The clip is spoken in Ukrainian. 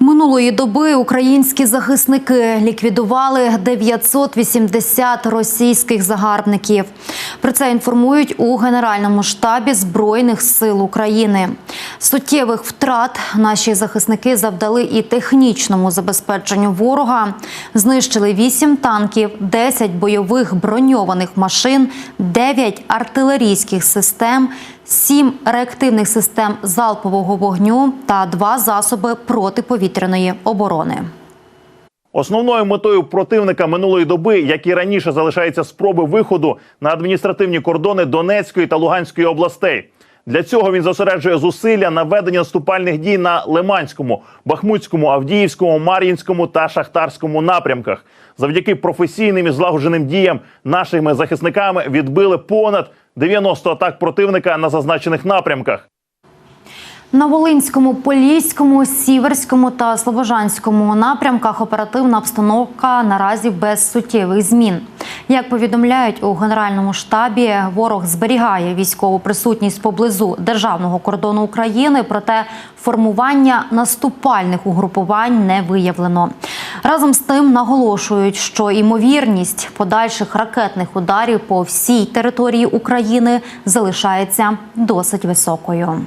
Минулої доби українські захисники ліквідували 980 російських загарбників. Про це інформують у Генеральному штабі Збройних сил України. Суттєвих втрат наші захисники завдали і технічному забезпеченню ворога. Знищили 8 танків, 10 бойових броньованих машин, 9 артилерійських систем, 7 реактивних систем залпового вогню та два засоби протиповітряної оборони. Основною метою противника минулої доби, як і раніше, залишаються спроби виходу на адміністративні кордони Донецької та Луганської областей. Для цього він зосереджує зусилля на ведення наступальних дій на Лиманському, Бахмутському, Авдіївському, Мар'їнському та Шахтарському напрямках. Завдяки професійним і злагодженим діям нашими захисниками відбили понад 90 атак противника на зазначених напрямках. На Волинському, Поліському, Сіверському та Слобожанському напрямках оперативна обстановка наразі без суттєвих змін. Як повідомляють у генеральному штабі, ворог зберігає військову присутність поблизу державного кордону України, проте формування наступальних угрупувань не виявлено. Разом з тим наголошують, що імовірність подальших ракетних ударів по всій території України залишається досить високою.